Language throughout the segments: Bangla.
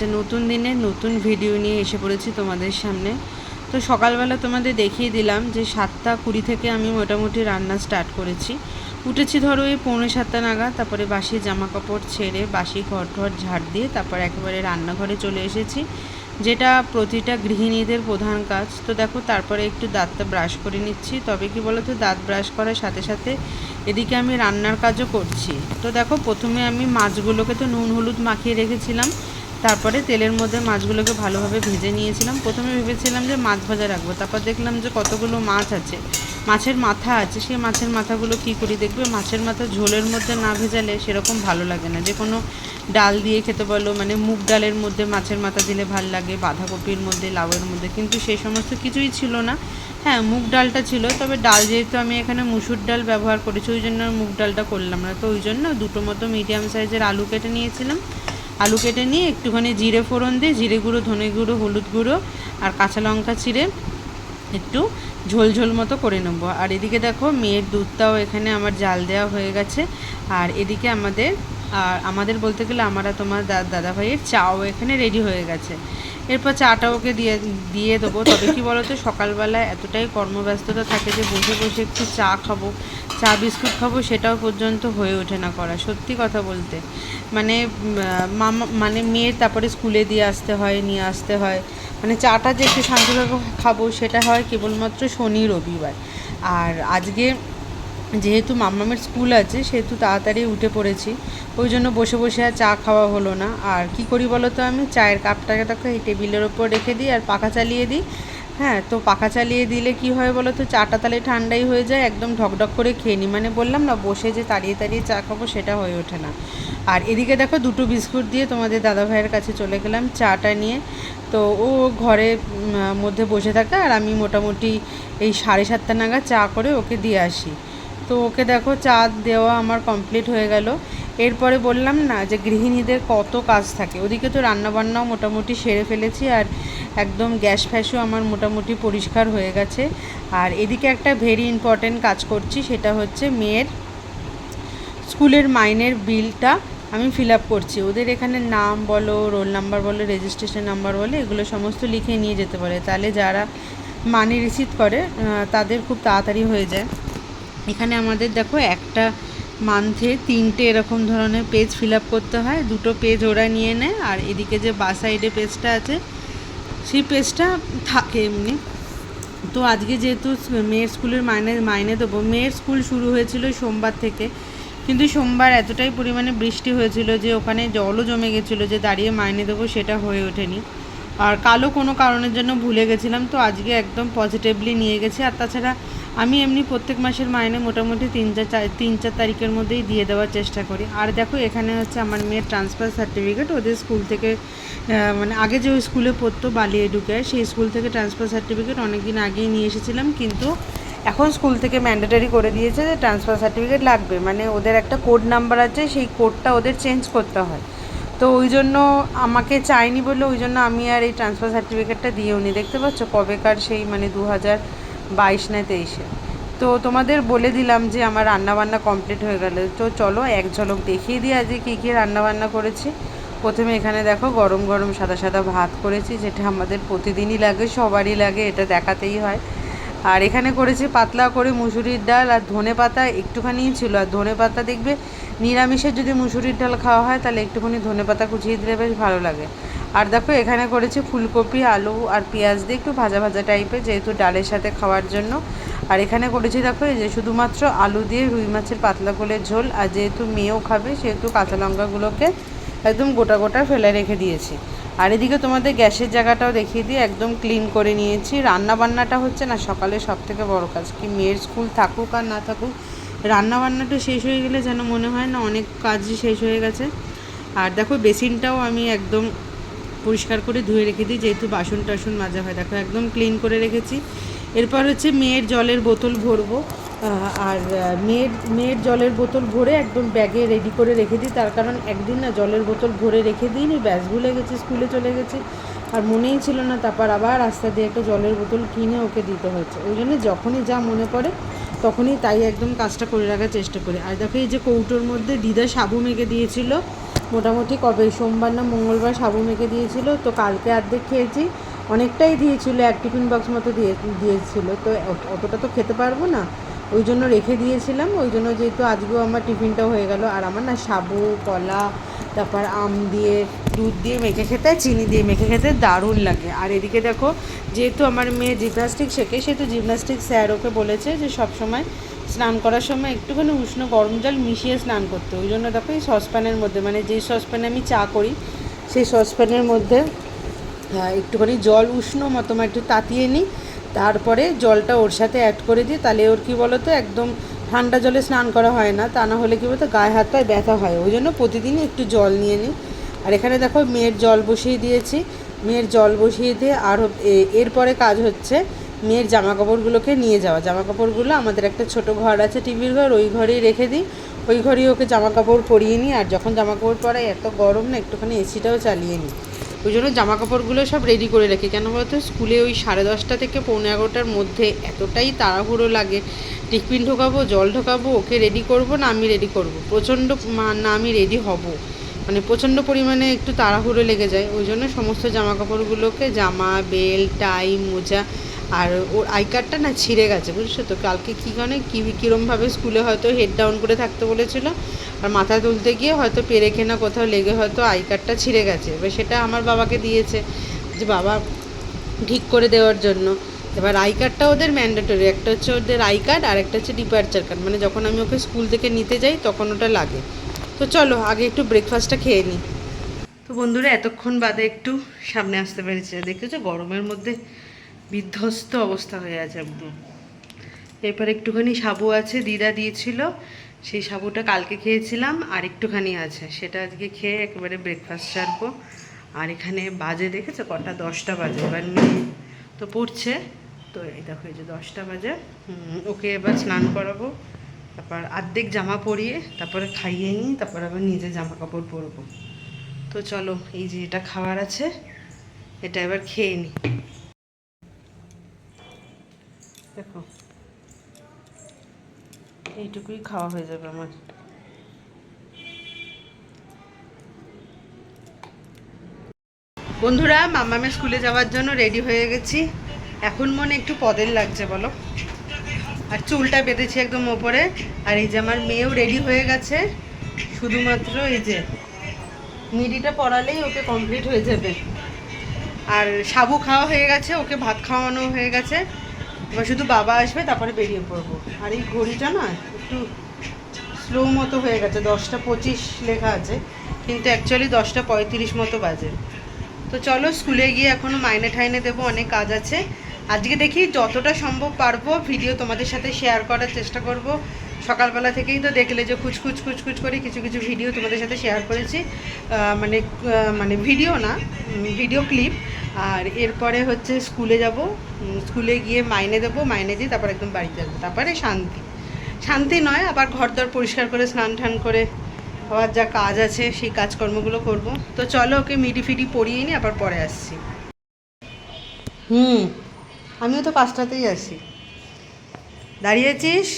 একটা নতুন দিনে নতুন ভিডিও নিয়ে এসে পড়েছি তোমাদের সামনে। তো সকালবেলা তোমাদের দেখিয়ে দিলাম যে সাতটা কুড়ি থেকে আমি মোটামুটি রান্না স্টার্ট করেছি। উঠেছি ধরো এই পৌনে সাতটা নাগাদ, তারপরে বাসি জামা কাপড় ছেড়ে বাসি ঘর ঘর ঝাড় দিয়ে তারপর একেবারে রান্নাঘরে চলে এসেছি, যেটা প্রতিটা গৃহিণীদের প্রধান কাজ। তো দেখো, তারপরে একটু দাঁতটা ব্রাশ করে নিচ্ছি। তবে কি বলো তো দাঁত ব্রাশ করার সাথে সাথে এদিকে আমি রান্নার কাজও করছি। তো দেখো, প্রথমে আমি মাছগুলোকে তো নুন হলুদ মাখিয়ে রেখেছিলাম। তারপরে তেলের মধ্যে মাছগুলোকে ভালোভাবে ভেজে নিয়েছিলাম। প্রথমে ভেবেছিলাম যে মাছ ভাজা রাখব, তারপর দেখলাম যে কতগুলো মাছ আছে। মাছের মাথা আছে, সেই মাছের মাথাগুলো কী করি দেখবে? মাছের মাথা ঝোলের মধ্যে না ভেজালে সেরকম ভালো লাগে না। যে কোনো ডাল দিয়ে খেতে বলো মানে মুগ ডালের মধ্যে মাছের মাথা দিলে ভালো লাগে, বাঁধাকপির মধ্যে, লাউয়ের মধ্যে, কিন্তু সেই সমস্ত কিছুই ছিল না। হ্যাঁ মুগ ডালটা ছিল, তবে ডাল যেহেতু আমি এখানে মুসুর ডাল ব্যবহার করেছি, ওই জন্য মুগ ডালটা করলাম না। তো ওই জন্য দুটো মতো মিডিয়াম সাইজের আলু কেটে নিয়েছিলাম। আলু কেটে নিয়ে একটুখানি জিরে ফোড়ন দিয়ে জিরে গুঁড়ো, ধনে গুঁড়ো, হলুদ গুঁড়ো আর কাঁচা লঙ্কা চিড়ে একটু ঝোল ঝোল মতো করে নেব। আর এদিকে দেখো মেয়ের দুধটাও এখানে আমার জাল দেওয়া হয়ে গেছে। আর এদিকে আমাদের, আর আমাদের বলতে গেলে আমরা তোমার দাদা ভাইয়ের চাও এখানে রেডি হয়ে গেছে। এরপর চাটা ওকে দিয়ে দিয়ে দেবো। তবে কি বলো তো সকালবেলায় এতটাই কর্মব্যস্ততা থাকে যে বসে বসে একটু চা খাব, চা বিস্কুট খাব, সেটাও পর্যন্ত হয়ে ওঠে না করা, সত্যি কথা বলতে। মানে মামা মানে মেয়ের তারপরে স্কুলে দিয়ে আসতে হয়, নিয়ে আসতে হয়। মানে চাটা যে একটু শান্তিভাবে খাব, সেটা হয় কেবলমাত্র শনি, রবিবার। আর আজকে যেহেতু মাম্মামের স্কুল আছে, সেহেতু তাড়াতাড়ি উঠে পড়েছি। ওই জন্য বসে বসে আর চা খাওয়া হলো না। আর কি করি বলো তো আমি? চায়ের কাপটাকে তাকে এই টেবিলের ওপর রেখে দিই আর পাখা চালিয়ে দিই। হ্যাঁ তো পাখা চালিয়ে দিলে কি হয় বলো তো চাটা তাহলে ঠান্ডাই হয়ে যায়, একদম ঢকঢক করে খেয়ে নিই। মানে বললাম না, বসে যে তাড়িয়ে তাড়িয়ে চা খাব সেটা হয়ে ওঠে না। আর এদিকে দেখো দুটো বিস্কুট দিয়ে তোমাদের দাদা ভাইয়ের কাছে চলে গেলাম চাটা নিয়ে। তো ও ঘরে মধ্যে বসে থাকে আর আমি মোটামুটি এই সাড়ে সাতটা নাগাদ চা করে ওকে দিয়ে আসি। তো ওকে দেখো চা দেওয়া আমার কমপ্লিট হয়ে গেল। এরপরে বললাম না যে গৃহিণীদের কত কাজ থাকে। ওদিকে তো রান্নাবান্নাও মোটামুটি সেরে ফেলেছি আর একদম গ্যাস ফ্যাসও আমার মোটামুটি পরিষ্কার হয়ে গেছে। আর এদিকে একটা ভেরি ইম্পর্ট্যান্ট কাজ করছি, সেটা হচ্ছে মেয়ের স্কুলের মাইনের বিলটা আমি ফিল আপ করছি। ওদের এখানে নাম বলো রোল নাম্বার বলো রেজিস্ট্রেশন নাম্বার বলো, এগুলো সমস্ত লিখে নিয়ে যেতে পারে। তাহলে যারা মানি রিসিভ করে তাদের খুব তাড়াতাড়ি হয়ে যায়। এখানে আমাদের দেখো একটা মান্থে তিনটে এরকম ধরনের পেজ ফিল করতে হয়। দুটো পেজ ওরা নিয়ে নেয় আর এদিকে যে বা সাইডে পেজটা আছে, সেই পেজটা থাকে এমনি। তো আজকে যেহেতু মেয়ের স্কুলের মাইনে মাইনে দেবো, মেয়ের স্কুল শুরু হয়েছিল সোমবার থেকে। কিন্তু সোমবার এতটাই পরিমাণে বৃষ্টি হয়েছিল যে ওখানে জলও জমে গেছিল যে দাঁড়িয়ে মাইনে দেবো সেটা হয়ে ওঠেনি। আর কালো কোনো কারণের জন্য ভুলে গেছিলাম, তো আজকে একদম পজিটিভলি নিয়ে গেছি। আর তাছাড়া আমি এমনি প্রত্যেক মাসের মাইনে মোটামুটি তিন চার তিন চার তারিখের মধ্যেই দিয়ে দেওয়ার চেষ্টা করি। আর দেখো, এখানে হচ্ছে আমার মেয়ের ট্রান্সফার সার্টিফিকেট ওদের স্কুল থেকে মানে আগে যে স্কুলে পড়তো বালি এডুকেয়ার, সেই স্কুল থেকে ট্রান্সফার সার্টিফিকেট অনেক দিন আগেই নিয়ে এসেছিলাম, কিন্তু এখন স্কুল থেকে ম্যান্ডেটারি করে দিয়েছে যে ট্রান্সফার সার্টিফিকেট লাগবে। মানে ওদের একটা কোড নাম্বার আছে, সেই কোডটা ওদের চেঞ্জ করতে হয়। তো ওই জন্য আমাকে চাইনি বলে ওই জন্য আমি আর এই ট্রান্সফার সার্টিফিকেটটা দিয়েও নি দেখতে পাচ্ছ কবেকার সেই মানে দু হাজার বাইশ না তেইশে। তো তোমাদের বলে দিলাম যে আমার রান্নাবান্না কমপ্লিট হয়ে গেল। তো চলো এক ঝলক দেখিয়ে দিই আজকে কী কী রান্নাবান্না করেছি। প্রথমে এখানে দেখো গরম গরম সাদা সাদা ভাত করেছি, যেটা আমাদের প্রতিদিনই লাগে, সবারই লাগে, এটা দেখাতেই হয়। আর এখানে করেছি পাতলা করে মুসুরির ডাল আর ধনে পাতা একটুখানিই ছিল। আর ধনে পাতা দেখবে নিরামিষের যদি মুসুরির ডাল খাওয়া হয়, তাহলে একটুখানি ধনে পাতা কুচিয়ে দিলে বেশ ভালো লাগে। আর দেখো, এখানে করেছি ফুলকপি, আলু আর পেঁয়াজ দিয়ে একটু ভাজা ভাজা টাইপের যেহেতু ডালের সাথে খাওয়ার জন্য। আর এখানে করেছি দেখো, এই যে শুধুমাত্র আলু দিয়ে রুই মাছের পাতলা কোলের ঝোল, আর যেহেতু মেয়েও খাবে, সেহেতু কাঁচা লঙ্কাগুলোকে একদম গোটা গোটা ফেলে রেখে দিয়েছি। আর এদিকে তোমাদের গ্যাসের জায়গাটাও দেখিয়ে দিয়ে একদম ক্লিন করে নিয়েছি। রান্না বান্নাটা হচ্ছে না, সকালে সব থেকে বড় কাজ কি, মেয়ের স্কুল থাকুক আর না থাকুক রান্না বান্নাটা শেষ হয়ে গেলে যেন মনে হয় না অনেক কাজই শেষ হয়ে গেছে। আর দেখো বেসিনটাও আমি একদম পরিষ্কার করে ধুয়ে রেখে দিই, যেহেতু বাসন টাসন মাজা হয়, দেখো একদম ক্লিন করে রেখেছি। এরপর হচ্ছে মেয়ের জলের বোতল ভরবো। আর মেয়ের মেয়ের জলের বোতল ভরে একদম ব্যাগে রেডি করে রেখে দিই। তার কারণ একদিন না জলের বোতল ভরে রেখে দিইনি, ব্যাস ভুলে গেছি স্কুলে চলে গেছি। আর মনেই ছিল না, তারপর আবার রাস্তা দিয়ে একটা জলের বোতল কিনে ওকে দিতে হচ্ছে ওই জন্য যখনই যা মনে পড়ে, তখনই তাই একদম কাজটা করে রাখার চেষ্টা করি। আর দেখো, এই যে কৌটোর মধ্যে দিদা সাবু মেখে দিয়েছিল, মোটামুটি কবে? সোমবার না মঙ্গলবার সাবু মেখে দিয়েছিল, তো কালকে অর্ধেক খেয়েছি। অনেকটাই দিয়েছিল, এক টিফিন বক্স মতো দিয়ে, দিয়েছিল। তো অতটা তো খেতে পারব না। ওই জন্য রেখে দিয়েছিলাম, ওই জন্য যেহেতু আজকেও আমার টিফিনটা হয়ে গেল। আর আমার না সাবু, কলা, তারপর আম দিয়ে, দুধ দিয়ে মেখে খেতে চিনি দিয়ে মেখে খেতে দারুণ লাগে। আর এদিকে দেখো, যেহেতু আমার মেয়ে জিমনাস্টিক শেখে সেহেতু জিমনাস্টিক স্যার ওকে বলেছে যে সব সময় স্নান করার সময় একটুখানি উষ্ণ গরম জল মিশিয়ে স্নান করতে। ওই জন্য দেখো এই সসপ্যানের মধ্যে মানে যেই সসপ্যানে আমি চা করি, সেই সসপ্যানের মধ্যে একটুখানি জল উষ্ণ মতো একটু তাতিয়ে নিই। তারপরে জলটা ওর সাথে অ্যাড করে দিই। তাহলে ওর কী বলো তো একদম ঠান্ডা জলে স্নান করা হয় না। তা না হলে কী বলতো, গায়ে হাত পায়ে ব্যথা হয়। ওই জন্য প্রতিদিনই একটু জল নিয়ে নিই। আর এখানে দেখো, মেয়ের জল বসিয়ে দিয়েছি। মেয়ের জল বসিয়ে দিয়ে আর এরপরে কাজ হচ্ছে মেয়ের জামা কাপড়গুলোকে নিয়ে যাওয়া। জামা কাপড়গুলো আমাদের একটা ছোট ঘর আছে, টিভির ঘর, ওই ঘরেই রেখে দিই। ওই ঘরেই ওকে জামা কাপড় পরিয়ে নিই। আর যখন জামা কাপড় পরাই, এত গরম না, একটুখানি এসিটাও চালিয়ে নিই। ওই জন্য জামা কাপড়গুলো সব রেডি করে রাখি। কেন বলতো? স্কুলে ওই সাড়ে দশটা থেকে পৌনে এগারোটার মধ্যে এতটাই তাড়াহুড়ো লাগে। টিফিন ঢোকাবো, জল ঢোকাবো, ওকে রেডি করব না আমি রেডি করব। প্রচণ্ড না আমি রেডি হব। মানে প্রচণ্ড পরিমাণে একটু তাড়াহুড়ো লেগে যায়। ওই জন্য সমস্ত জামা কাপড়গুলোকে জামা বেল্ট টাই, মোজা আর ওর আই কার্ডটা না ছিঁড়ে গেছে, বুঝছ তো? কালকে কী কারণে কী কীরমভাবে স্কুলে হয়তো হেড ডাউন করে থাকতে বলেছিল। আর মাথা তুলতে গিয়ে হয়তো পেরেকে না কোথাও লেগে হয়তো আই কার্ডটা ছিঁড়ে গেছে। এবার সেটা আমার বাবাকে দিয়েছে যে, বাবা, ঠিক করে দেওয়ার জন্য। এবার আই কার্ডটা ওদের ম্যান্ডেটরি। একটা হচ্ছে ওদের আই কার্ড আর একটা হচ্ছে ডিপার্চার কার্ড। মানে যখন আমি ওকে স্কুল থেকে নিতে যাই, তখন ওটা লাগে। তো চলো, আগে একটু ব্রেকফাস্টটা খেয়ে নিই তো বন্ধুরা, এতক্ষণ বাদে একটু সামনে আসতে পেরেছে। দেখেছ, গরমের মধ্যে বিধ্বস্ত অবস্থা হয়ে আছে একদম। এরপর একটুখানি সাবু আছে, দিদা দিয়েছিল। সেই সাবুটা কালকে খেয়েছিলাম, আর একটুখানি আছে। সেটা আজকে খেয়ে একেবারে ব্রেকফাস্ট সারবো। আর এখানে বাজে দেখেছে? কটা? দশটা বাজে। এবার মেয়ে তো পড়ছে। তো এই দেখো, এই যে দশটা বাজে। ওকে এবার স্নান করাবো। তারপর আর্ধেক জামা পরিয়ে, তারপরে খাইয়ে নিই তারপর আবার নিজে জামা কাপড় পরবো। তো চলো, এই যে এটা খাবার আছে, এটা এবার খেয়ে নিই দেখো এইটুকুই খাওয়া হয়ে যাবে আমার। বন্ধুরা মামামে স্কুলে যাওয়ার জন্য রেডি হয়ে গেছি। এখন মনে একটু পদের লাগছে, বলো। আর চুলটা বেঁধেছি একদম ওপরে। আর এই যে আমার মেয়েও রেডি হয়ে গেছে। শুধুমাত্র এই যে মিডিটা পড়ালেই ওকে কমপ্লিট হয়ে যাবে। আর সাবু খাওয়া হয়ে গেছে, ওকে ভাত খাওয়ানো হয়ে গেছে। এবার শুধু বাবা আসবে, তারপরে বেরিয়ে পড়ব। আর এই ঘড়িটা না একটু স্লো মতো হয়ে গেছে, দশটা পঁচিশ লেখা আছে, কিন্তু অ্যাকচুয়ালি দশটা পঁয়ত্রিশ মতো বাজে। তো চলো স্কুলে গিয়ে এখনও মাইনে ঠাইনে দেবো, অনেক কাজ আছে। আজকে দেখি যতটা সম্ভব পারব ভিডিও তোমাদের সাথে শেয়ার করার চেষ্টা করব। সকালবেলা থেকেই তো দেখলে যে খুচখুচ খুচখুচ করে কিছু কিছু ভিডিও তোমাদের সাথে শেয়ার করেছি। মানে মানে ভিডিও না ভিডিও ক্লিপ আর এরপরে হচ্ছে স্কুলে যাব। স্কুলে গিয়ে মাইনে দেবো, মাইনে দিয়ে তারপর একদম বাড়ি যাব। তারপরে শান্তি। শান্তি নয়, আবার ঘর দর পরিষ্কার করে স্নান টান করে আবার যা কাজ আছে সেই কাজকর্মগুলো করব। তো চলো ওকে মিডি ফিডি পরিয়ে নিই আবার পরে আসছি। হুম, আমিও তো পাঁচটাতেই আসি। দাঁড়িয়েছিস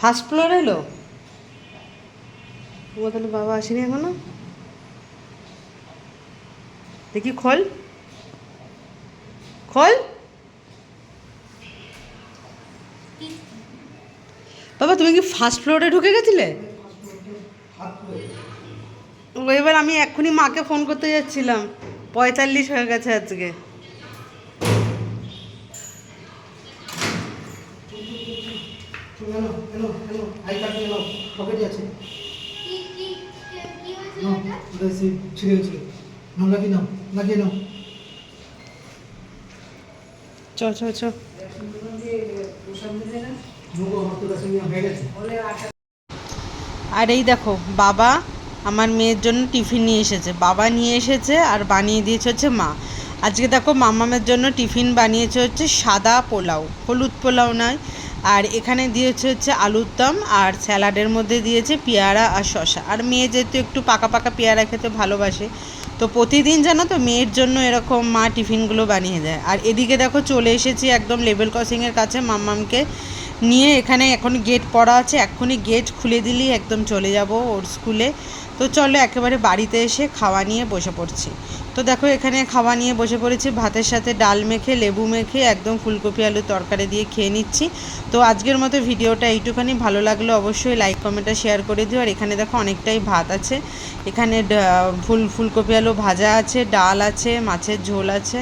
ফার্স্ট ফ্লোর এলো? তাহলে বাবা আসেনি এখনও? দেখি খোল। খোল বাবা তুমি কি ফার্স্ট ফ্লোরে ঢুকে গেছিলে এবার আমি এক্ষুনি মাকে ফোন করতে যাচ্ছিলাম পঁয়তাল্লিশ হয়ে গেছে আজকে এলো আই কার্ড এলো পকেটে আছে কি কি কি হয়েছিল নাও এটা ওটা এসে ছিঁড়ে গেছিল নাও লাগিয়ে নাও লাগিয়ে নাও চ চ চ আর এই দেখো, বাবা আমার মেয়ের জন্য টিফিন নিয়ে এসেছে। বাবা নিয়ে এসেছে আর বানিয়ে দিয়েছে হচ্ছে মা। আজকে দেখো মামামের জন্য টিফিন বানিয়েছে হচ্ছে সাদা পোলাও। হলুদ পোলাও নয় আর এখানে দিয়েছে হচ্ছে আলুর দম আর স্যালাডের মধ্যে দিয়েছে পেয়ারা আর শশা আর মেয়ে যেহেতু একটু পাকা পাকা পেয়ারা খেতে ভালোবাসে, তো প্রতিদিন জানো তো মেয়ের জন্য এরকম মা টিফিনগুলো বানিয়ে দেয়। আর এদিকে দেখো চলে এসেছি একদম লেভেল ক্রসিংয়ের কাছে, মাম্মামকে নিয়ে এখানে এখন গেট পড়া আছে। এক্ষুনি গেট খুলে দিলেই একদম চলে যাব ওর স্কুলে। তো চলো একেবারে বাড়িতে এসে খাওয়া নিয়ে বসে পড়ছি। তো দেখো, এখানে খাওয়া নিয়ে বসে পড়েছি। ভাতের সাথে ডাল মেখে, লেবু মেখে, একদম ফুলকপি আলু তরকারি দিয়ে খেয়ে নিচ্ছি। তো আজকের মতো ভিডিওটা এইটুখানি। ভালো লাগলে অবশ্যই লাইক কমেন্টটা শেয়ার করে দিও। আর এখানে দেখো, অনেকটাই ভাত আছে। এখানে ফুল, ফুলকপি আলু ভাজা আছে, ডাল আছে, মাছের ঝোল আছে।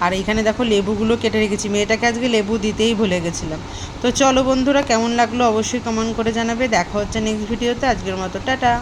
আর এখানে দেখো, লেবুগুলো কেটে রেখেছি। মেয়েটাকে আজকে লেবু দিতেই ভুলে গেছিলাম। তো চলো বন্ধুরা, কেমন লাগল অবশ্যই কমেন্ট করে জানাবে। দেখা হচ্ছে নেক্সট ভিডিওতে। আজকের মতো, টাটা।